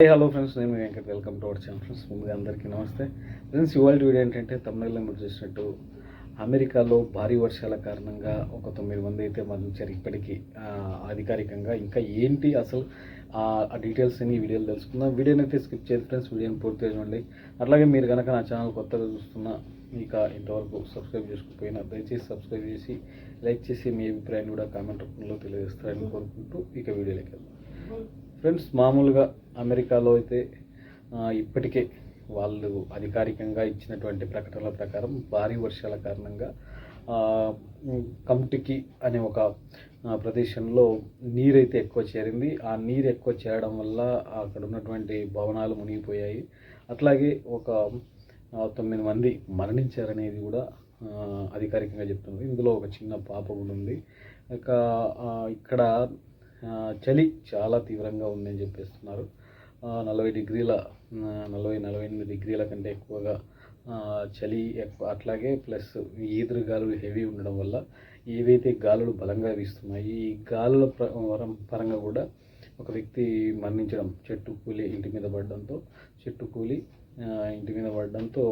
హే hello friends నేను Venkat. Welcome to our channel friends ముందుగా అందరికీ నమస్తే. ఫ్రెండ్స్ ఇవాళ వీడియో ఏంటంటే తమిళలో మీరు చూసినట్టు అమెరికాలో భారీ వర్షాల కారణంగా ఒక తొమ్మిది మంది అయితే మరణించారు ఇప్పటికీ అధికారికంగా ఇంకా ఏంటి అసలు ఆ డీటెయిల్స్ అన్ని ఈ వీడియోలో తెలుసుకుందాం. వీడియోని అయితే స్కిప్ చేయదు ఫ్రెండ్స్ వీడియోని పూర్తిగా చూడండి. అట్లాగే మీరు కనుక నా ఛానల్ కొత్తగా చూస్తున్న ఇక ఇంతవరకు సబ్స్క్రైబ్ చేసుకోకపోయినా దయచేసి సబ్స్క్రైబ్ చేసి లైక్ చేసి మీ అభిప్రాయాన్ని కూడా కామెంట్ రూపంలో తెలియజేస్తారని కోరుకుంటూ ఇక వీడియోలోకి వెళ్దాం. ఫ్రెండ్స్ మామూలుగా అమెరికాలో అయితే ఇప్పటికే వాళ్ళు అధికారికంగా ఇచ్చినటువంటి ప్రకటనల ప్రకారం భారీ వర్షాల కారణంగా ఆ, కమ్టికి అనే ఒక ప్రదేశంలో నీరైతే ఎక్కువ చేరింది. ఆ నీరు ఎక్కువ చేరడం వల్ల అక్కడ ఉన్నటువంటి భవనాలు మునిగిపోయాయి. అట్లాగే ఒక తొమ్మిది మంది మరణించారనేది కూడా అధికారికంగా చెప్తుంది. ఇందులో ఒక చిన్న పాప కూడా ఉంది. ఇక ఇక్కడ చలి చాలా తీవ్రంగా ఉందని చెప్పేస్తున్నారు. నలభై డిగ్రీల నలభై నలభై ఎనిమిది డిగ్రీల కంటే ఎక్కువగా చలి ఎక్కువ అట్లాగే ప్లస్ ఈదురు గాలులు హెవీ ఉండడం వల్ల ఏవైతే గాలులు బలంగా వీస్తున్నాయి ఈ గాలుల వరం పరంగా కూడా ఒక వ్యక్తి మరణించడం చెట్టు కూలి ఇంటి మీద పడడంతో చెట్టు కూలి ఇంటి మీద పడడంతో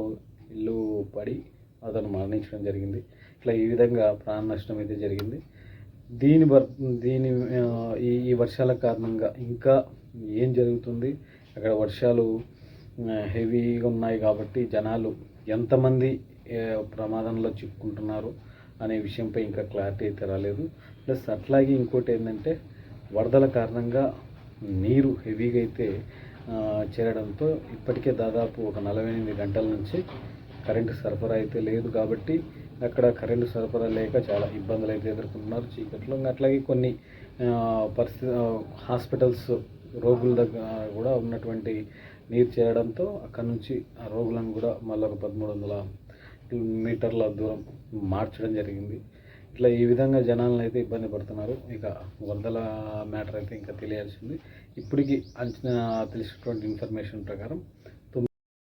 ఇల్లు పడి అతను మరణించడం జరిగింది. ఇట్లా ఈ విధంగా ప్రాణ నష్టం అయితే జరిగింది. దీని వర్ దీని ఈ వర్షాల కారణంగా ఇంకా ఏం జరుగుతుంది? అక్కడ వర్షాలు హెవీగా ఉన్నాయి కాబట్టి జనాలు ఎంతమంది ప్రమాదంలో చిక్కుకుంటున్నారు అనే విషయంపై ఇంకా క్లారిటీ అయితే రాలేదు. ప్లస్ అట్లాగే ఇంకోటి ఏంటంటే వరదల కారణంగా నీరు హెవీగా అయితే చేరడంతో ఇప్పటికే దాదాపు ఒక నలభై ఎనిమిది గంటల నుంచి కరెంటు సరఫరా అయితే లేదు కాబట్టి అక్కడ కరెంటు సరఫరా లేక చాలా ఇబ్బందులు అయితే ఎదుర్కొంటున్నారు. చీకట్లో అట్లాగే కొన్ని పరిస్థితి హాస్పిటల్స్ రోగుల దగ్గర కూడా ఉన్నటువంటి నీరు చేరడంతో అక్కడ నుంచి ఆ రోగులను కూడా మళ్ళీ ఒక పదమూడు వందల మీటర్ల దూరం మార్చడం జరిగింది. ఇట్లా ఈ విధంగా జనాలను అయితే ఇబ్బంది పడుతున్నారు. ఇక వరదల మ్యాటర్ అయితే ఇంకా తెలియాల్సింది. ఇప్పటికి అంచనా తెలిసినటువంటి ఇన్ఫర్మేషన్ ప్రకారం